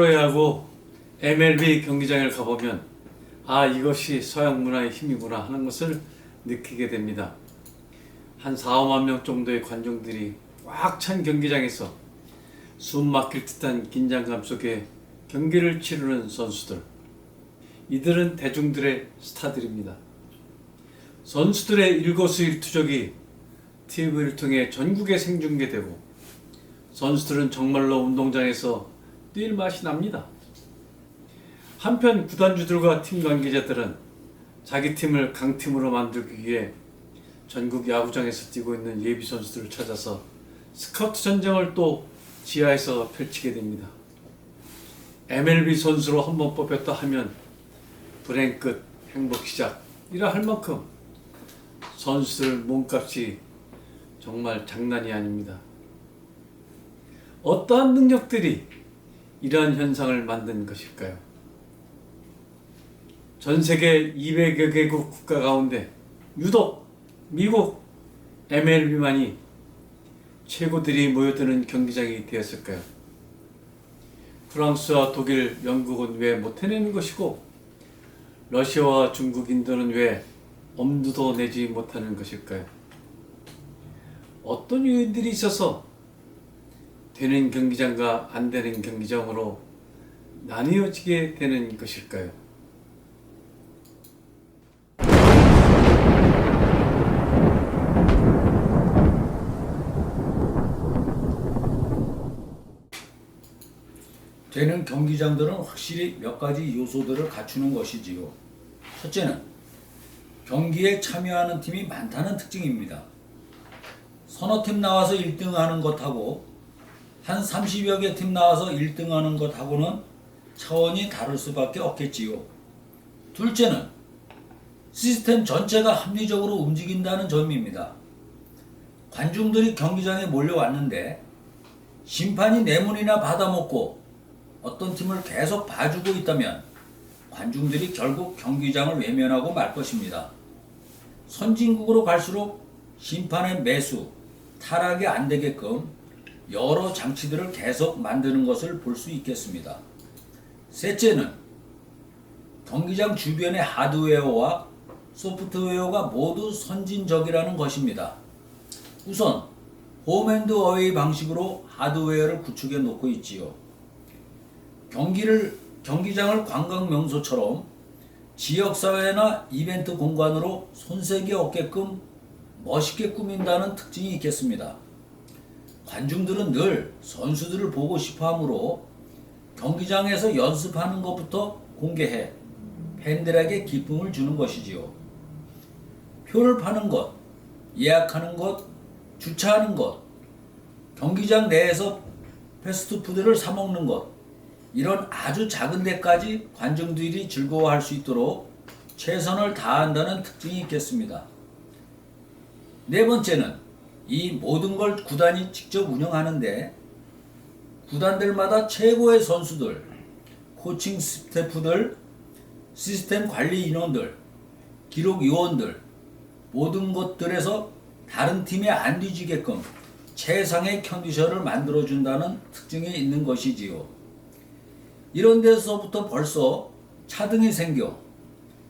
프로야구 MLB 경기장을 가보면 아 이것이 서양 문화의 힘이구나 하는 것을 느끼게 됩니다. 한 4, 5만 명 정도의 관중들이 꽉 찬 경기장에서 숨 막힐 듯한 긴장감 속에 경기를 치르는 선수들. 이들은 대중들의 스타들입니다. 선수들의 일거수일투족이 TV를 통해 전국에 생중계되고 선수들은 정말로 운동장에서 뛸 맛이 납니다. 한편 구단주들과 팀 관계자들은 자기 팀을 강팀으로 만들기 위해 전국 야구장에서 뛰고 있는 예비 선수들을 찾아서 스카우트 전쟁을 또 지하에서 펼치게 됩니다. MLB 선수로 한 번 뽑혔다 하면 불행 끝 행복 시작이라 할 만큼 선수들 몸값이 정말 장난이 아닙니다. 어떠한 능력들이 이러한 현상을 만든 것일까요? 전 세계 200여 개국 국가 가운데 유독 미국 MLB만이 최고들이 모여드는 경기장이 되었을까요? 프랑스와 독일, 영국은 왜 못 해내는 것이고 러시아와 중국, 인도는 왜 엄두도 내지 못하는 것일까요? 어떤 요인들이 있어서 되는 경기장과 안 되는 경기장으로 나뉘어지게 되는 것일까요? 되는 경기장들은 확실히 몇 가지 요소들을 갖추는 것이지요. 첫째는 경기에 참여하는 팀이 많다는 특징입니다. 서너 팀 나와서 1등 하는 것하고 한 30여 개 팀 나와서 1등 하는 것하고는 차원이 다를 수밖에 없겠지요. 둘째는 시스템 전체가 합리적으로 움직인다는 점입니다. 관중들이 경기장에 몰려왔는데 심판이 내문이나 받아먹고 어떤 팀을 계속 봐주고 있다면 관중들이 결국 경기장을 외면하고 말 것입니다. 선진국으로 갈수록 심판의 매수, 타락이 안 되게끔 여러 장치들을 계속 만드는 것을 볼 수 있겠습니다. 셋째는 경기장 주변의 하드웨어와 소프트웨어가 모두 선진적이라는 것입니다. 우선 홈앤드 어웨이 방식으로 하드웨어를 구축해 놓고 있지요. 경기를 경기장을 관광 명소처럼 지역 사회나 이벤트 공간으로 손색이 없게끔 멋있게 꾸민다는 특징이 있겠습니다. 관중들은 늘 선수들을 보고 싶어 하므로 경기장에서 연습하는 것부터 공개해 팬들에게 기쁨을 주는 것이지요. 표를 파는 것, 예약하는 것, 주차하는 것, 경기장 내에서 패스트푸드를 사 먹는 것, 이런 아주 작은 데까지 관중들이 즐거워할 수 있도록 최선을 다한다는 특징이 있겠습니다. 네 번째는 이 모든 걸 구단이 직접 운영하는데 구단들마다 최고의 선수들, 코칭 스태프들, 시스템 관리 인원들, 기록 요원들 모든 것들에서 다른 팀에 안 뒤지게끔 최상의 컨디션을 만들어 준다는 특징이 있는 것이지요. 이런 데서부터 벌써 차등이 생겨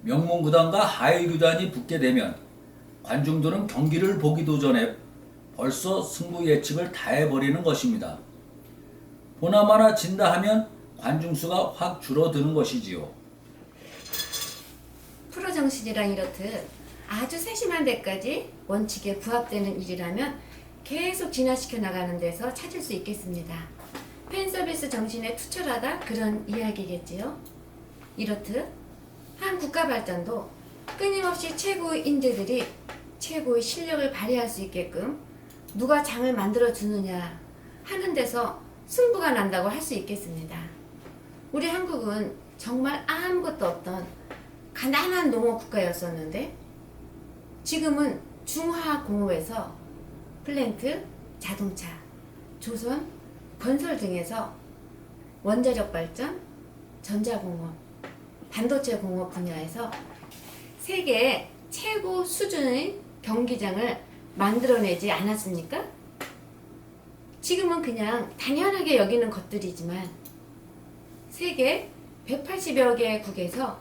명문 구단과 하위 구단이 붙게 되면 관중들은 경기를 보기도 전에 벌써 승부 예측을 다 해버리는 것입니다. 보나마나 진다 하면 관중 수가 확 줄어드는 것이지요. 프로 정신이랑 이렇듯 아주 세심한 데까지 원칙에 부합되는 일이라면 계속 진화시켜 나가는 데서 찾을 수 있겠습니다. 팬 서비스 정신에 투철하다 그런 이야기겠지요. 이렇듯 한 국가 발전도 끊임없이 최고의 인재들이 최고의 실력을 발휘할 수 있게끔 누가 장을 만들어 주느냐 하는 데서 승부가 난다고 할 수 있겠습니다. 우리 한국은 정말 아무것도 없던 가난한 농업 국가였었는데 지금은 중화공업에서 플랜트, 자동차, 조선, 건설 등에서 원자력 발전, 전자공업, 반도체 공업 분야에서 세계 최고 수준의 경기장을 만들어내지 않았습니까? 지금은 그냥 당연하게 여기는 것들이지만 세계 180여 개 국에서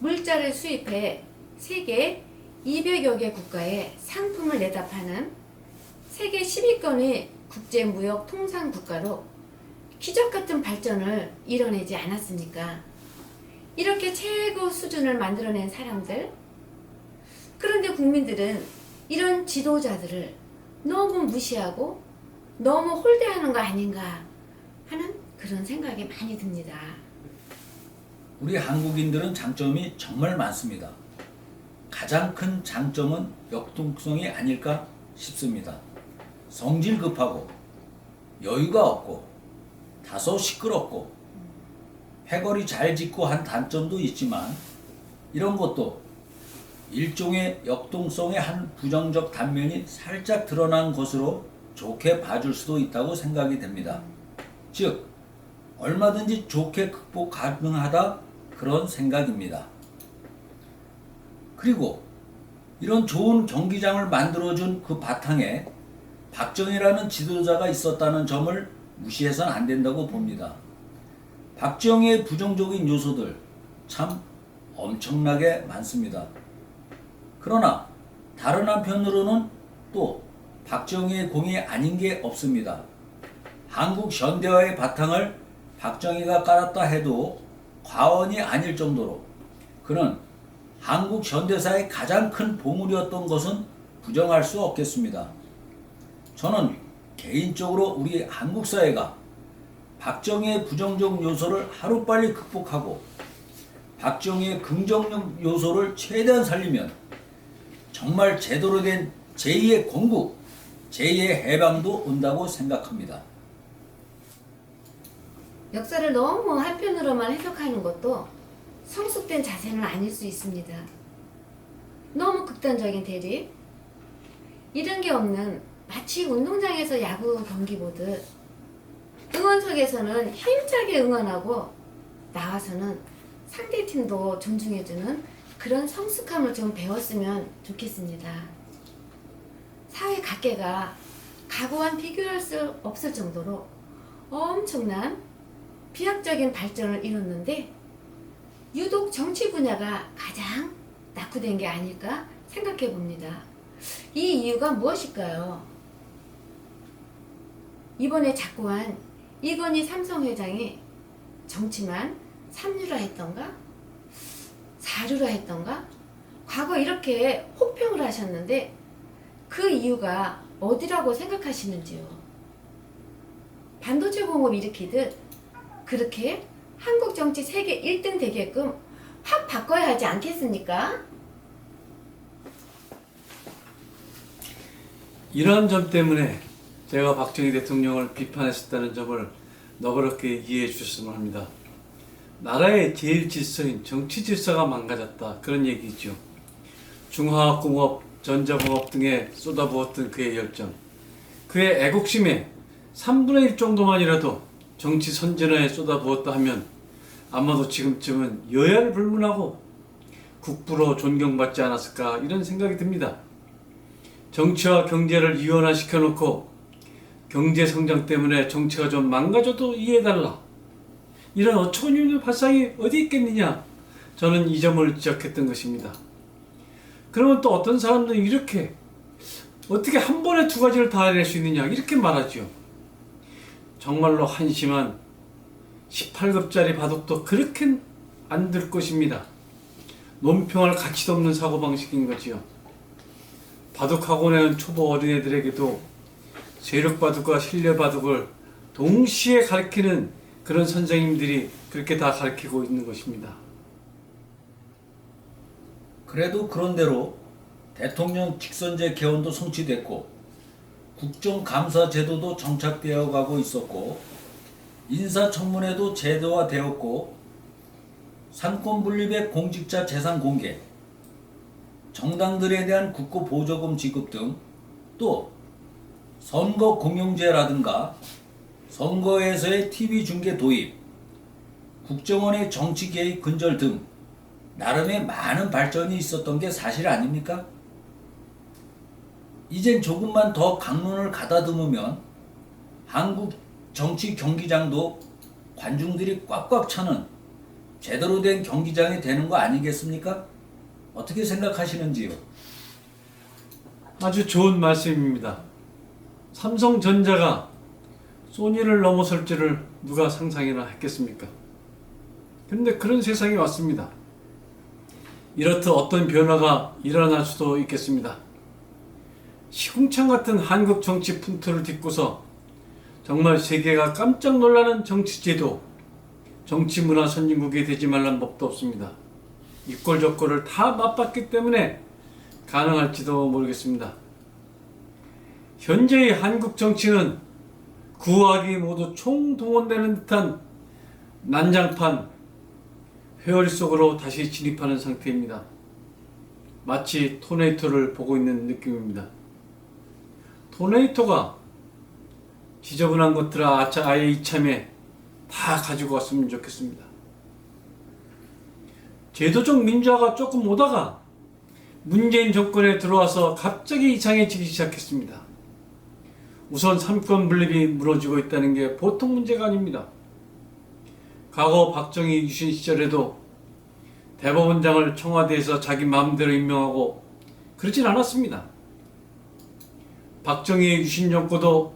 물자를 수입해 세계 200여 개 국가에 상품을 내다 파는 세계 10위권의 국제무역 통상 국가로 기적 같은 발전을 이뤄내지 않았습니까? 이렇게 최고 수준을 만들어낸 사람들, 그런데 국민들은 이런 지도자들을 너무 무시하고 너무 홀대하는 거 아닌가 하는 그런 생각이 많이 듭니다. 우리 한국인들은 장점이 정말 많습니다. 가장 큰 장점은 역동성이 아닐까 싶습니다. 성질 급하고 여유가 없고 다소 시끄럽고 패거리 잘 짓고 한 단점도 있지만 이런 것도 일종의 역동성의 한 부정적 단면이 살짝 드러난 것으로 좋게 봐줄 수도 있다고 생각이 됩니다. 즉 얼마든지 좋게 극복 가능하다 그런 생각입니다. 그리고 이런 좋은 경기장을 만들어준 그 바탕에 박정희라는 지도자가 있었다는 점을 무시해서는 안 된다고 봅니다. 박정희의 부정적인 요소들 참 엄청나게 많습니다. 그러나 다른 한편으로는 또 박정희의 공이 아닌 게 없습니다. 한국 현대화의 바탕을 박정희가 깔았다 해도 과언이 아닐 정도로 그는 한국 현대사의 가장 큰 보물이었던 것은 부정할 수 없겠습니다. 저는 개인적으로 우리 한국 사회가 박정희의 부정적 요소를 하루빨리 극복하고 박정희의 긍정적 요소를 최대한 살리면 정말 제대로 된 제2의 건국, 제2의 해방도 온다고 생각합니다. 역사를 너무 한편으로만 해석하는 것도 성숙된 자세는 아닐 수 있습니다. 너무 극단적인 대립, 이런 게 없는 마치 운동장에서 야구 경기 보듯 응원석에서는 힘차게 응원하고 나와서는 상대팀도 존중해주는 그런 성숙함을 좀 배웠으면 좋겠습니다. 사회 각계가 각오와 비교할 수 없을 정도로 엄청난 비약적인 발전을 이뤘는데 유독 정치 분야가 가장 낙후된 게 아닐까 생각해 봅니다. 이 이유가 무엇일까요? 이번에 작고한 이건희 삼성 회장이 정치만 삼류라 했던가? 사류라 했던가? 과거 이렇게 혹평을 하셨는데 그 이유가 어디라고 생각하시는지요? 반도체 공업 일으키듯 그렇게 한국 정치 세계 1등 되게끔 확 바꿔야 하지 않겠습니까? 이러한 점 때문에 제가 박정희 대통령을 비판했었다는 점을 너그럽게 이해해 주셨으면 합니다. 나라의 제일 질서인 정치 질서가 망가졌다 그런 얘기죠. 중화학공업, 전자공업 등에 쏟아부었던 그의 열정, 그의 애국심에 3분의 1 정도만이라도 정치 선진화에 쏟아부었다 하면 아마도 지금쯤은 여야를 불문하고 국부로 존경받지 않았을까 이런 생각이 듭니다. 정치와 경제를 이원화시켜 놓고 경제 성장 때문에 정치가 좀 망가져도 이해해달라. 이런 어처구니없는 발상이 어디 있겠느냐. 저는 이 점을 지적했던 것입니다. 그러면 또 어떤 사람들은 이렇게 어떻게 한 번에 두 가지를 다 해낼 수 있느냐 이렇게 말하죠. 정말로 한심한 18급짜리 바둑도 그렇게 안 될 것입니다. 논평할 가치도 없는 사고방식인 거지요. 바둑 학원에 초보 어린애들에게도 세력 바둑과 실내 바둑을 동시에 가르치는 그런 선생님들이 그렇게 다 가르치고 있는 것입니다. 그래도 그런대로 대통령 직선제 개헌도 성취됐고 국정감사 제도도 정착되어 가고 있었고 인사청문회도 제도화되었고 상권 분립의 공직자 재산 공개 정당들에 대한 국고 보조금 지급 등 또 선거 공영제라든가 선거에서의 TV 중계 도입 국정원의 정치 개입 근절 등 나름의 많은 발전이 있었던 게 사실 아닙니까? 이젠 조금만 더 강론을 가다듬으면 한국 정치 경기장도 관중들이 꽉꽉 차는 제대로 된 경기장이 되는 거 아니겠습니까? 어떻게 생각하시는지요? 아주 좋은 말씀입니다. 삼성전자가 소니를 넘어설 줄을 누가 상상이나 했겠습니까? 그런데 그런 세상이 왔습니다. 이렇듯 어떤 변화가 일어날 수도 있겠습니다. 시궁창 같은 한국 정치 풍토를 딛고서 정말 세계가 깜짝 놀라는 정치 제도, 정치 문화 선진국이 되지 말란 법도 없습니다. 이꼴저꼴을 다 맛봤기 때문에 가능할지도 모르겠습니다. 현재의 한국 정치는 구악이 모두 총동원되는 듯한 난장판 회오리 속으로 다시 진입하는 상태입니다. 마치 토네이토를 보고 있는 느낌입니다. 토네이토가 지저분한 것들을 아차 아예 이참에 다 가지고 왔으면 좋겠습니다. 제도적 민주화가 조금 오다가 문재인 정권에 들어와서 갑자기 이상해지기 시작했습니다. 우선 삼권 분립이 무너지고 있다는 게 보통 문제가 아닙니다. 과거 박정희 유신 시절에도 대법원장을 청와대에서 자기 마음대로 임명하고 그러진 않았습니다. 박정희 유신 정권도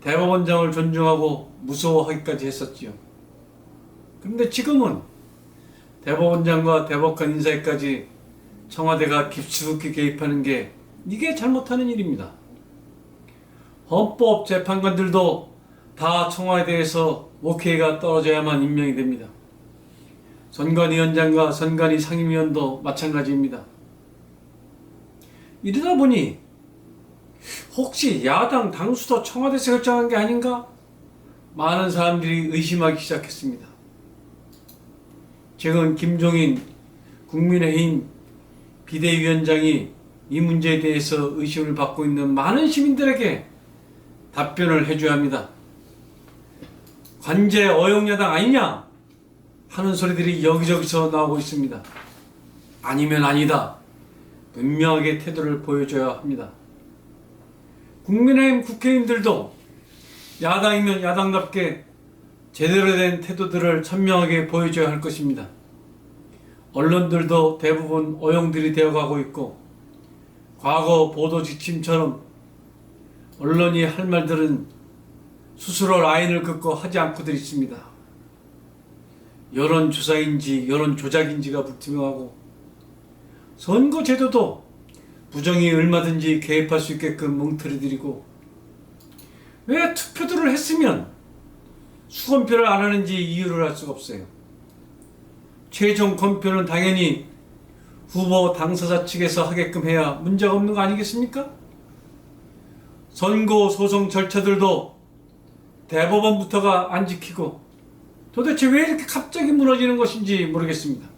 대법원장을 존중하고 무서워하기까지 했었지요. 그런데 지금은 대법원장과 대법관 인사에까지 청와대가 깊숙이 개입하는 게 이게 잘못하는 일입니다. 헌법 재판관들도 다 청와대에서 오케이가 떨어져야만 임명이 됩니다. 선관위원장과 선관위 상임위원도 마찬가지입니다. 이러다 보니 혹시 야당 당수도 청와대에서 결정한 게 아닌가? 많은 사람들이 의심하기 시작했습니다. 최근 김종인 국민의힘 비대위원장이 이 문제에 대해서 의심을 받고 있는 많은 시민들에게 답변을 해줘야 합니다. 관제 어용야당 아니냐 하는 소리들이 여기저기서 나오고 있습니다. 아니면 아니다. 분명하게 태도를 보여줘야 합니다. 국민의힘 국회의원들도 야당이면 야당답게 제대로 된 태도들을 선명하게 보여줘야 할 것입니다. 언론들도 대부분 어용들이 되어가고 있고 과거 보도 지침처럼 언론이 할 말들은 스스로 라인을 긋고 하지 않고들 있습니다. 여론 조사인지 여론 조작인지가 불투명하고 선거 제도도 부정이 얼마든지 개입할 수 있게끔 뭉틀이들이고 왜 투표들을 했으면 수검표를 안 하는지 이유를 알 수가 없어요. 최종 검표는 당연히 후보 당사자 측에서 하게끔 해야 문제가 없는 거 아니겠습니까? 선거 소송 절차들도 대법원부터가 안 지키고 도대체 왜 이렇게 갑자기 무너지는 것인지 모르겠습니다.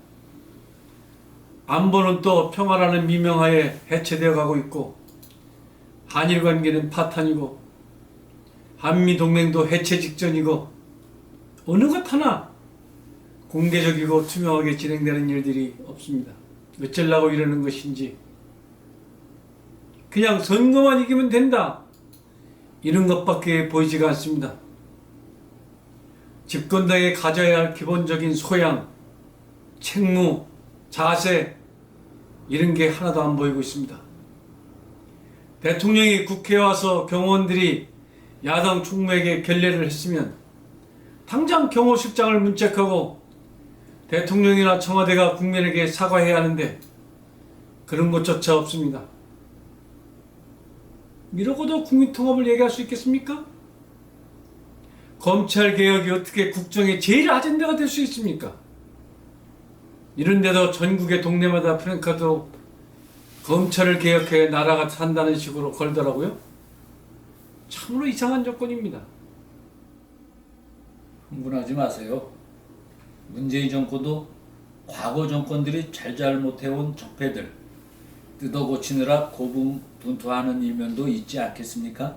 안보는 또 평화라는 미명하에 해체되어 가고 있고 한일 관계는 파탄이고 한미 동맹도 해체 직전이고 어느 것 하나 공개적이고 투명하게 진행되는 일들이 없습니다. 어쩌려고 이러는 것인지 그냥 선거만 이기면 된다 이런 것밖에 보이지가 않습니다. 집권당에 가져야 할 기본적인 소양, 책무, 자세 이런 게 하나도 안 보이고 있습니다. 대통령이 국회에 와서 경호원들이 야당 총무에게 결례를 했으면 당장 경호실장을 문책하고 대통령이나 청와대가 국민에게 사과해야 하는데 그런 것조차 없습니다. 이러고도 국민 통합을 얘기할 수 있겠습니까? 검찰 개혁이 어떻게 국정의 제일 아젠다가 될 수 있습니까? 이런데도 전국의 동네마다 프랭카도 검찰을 개혁해 나라가 산다는 식으로 걸더라고요. 참으로 이상한 조건입니다. 흥분하지 마세요. 문재인 정권도 과거 정권들이 잘잘못해온 적폐들 뜯어 고치느라 고분 분투하는 일면도 있지 않겠습니까?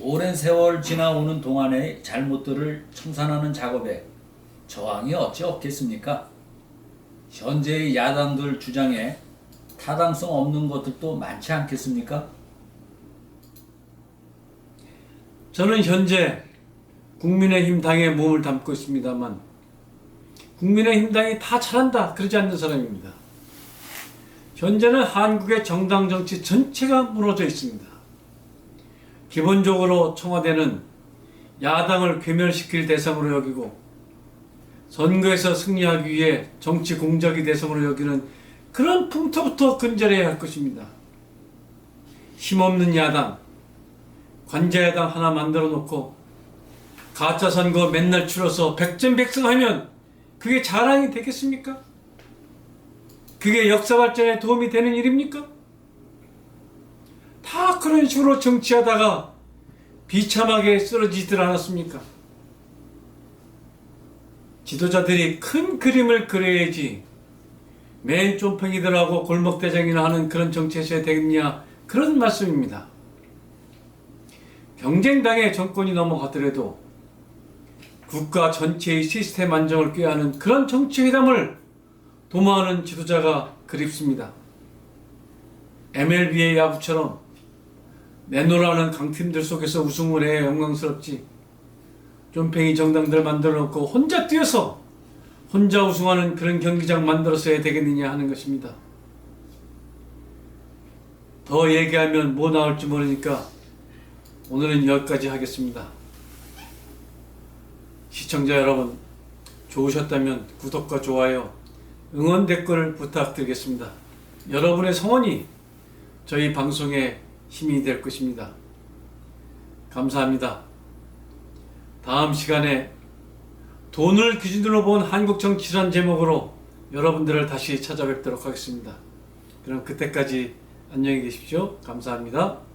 오랜 세월 지나오는 동안의 잘못들을 청산하는 작업에 저항이 어찌 없겠습니까? 현재의 야당들 주장에 타당성 없는 것들도 많지 않겠습니까? 저는 현재 국민의힘 당에 몸을 담고 있습니다만 국민의힘 당이 다 잘한다 그러지 않는 사람입니다. 현재는 한국의 정당 정치 전체가 무너져 있습니다. 기본적으로 청와대는 야당을 괴멸시킬 대상으로 여기고 선거에서 승리하기 위해 정치 공작의 대상으로 여기는 그런 풍토부터 근절해야 할 것입니다. 힘없는 야당, 관자야당 하나 만들어 놓고 가짜 선거 맨날 치러서 백전백승하면 그게 자랑이 되겠습니까? 그게 역사 발전에 도움이 되는 일입니까? 다 그런 식으로 정치하다가 비참하게 쓰러지질 않았습니까? 지도자들이 큰 그림을 그려야지 맨 쫌팽이들하고 골목대장이나 하는 그런 정치에서야 되겠냐 그런 말씀입니다. 경쟁당의 정권이 넘어가더라도 국가 전체의 시스템 안정을 꾀하는 그런 정치회담을 도모하는 지도자가 그립습니다. MLB의 야구처럼 내노라는 강팀들 속에서 우승을 해 영광스럽지 쫌팽이 정당들 만들어 놓고 혼자 뛰어서 혼자 우승하는 그런 경기장 만들어서야 되겠느냐 하는 것입니다. 더 얘기하면 뭐 나올지 모르니까 오늘은 여기까지 하겠습니다. 시청자 여러분 좋으셨다면 구독과 좋아요, 응원 댓글 부탁드리겠습니다. 여러분의 성원이 저희 방송에 힘이 될 것입니다. 감사합니다. 다음 시간에 돈을 기준으로 본 한국 정치란 제목으로 여러분들을 다시 찾아뵙도록 하겠습니다. 그럼 그때까지 안녕히 계십시오. 감사합니다.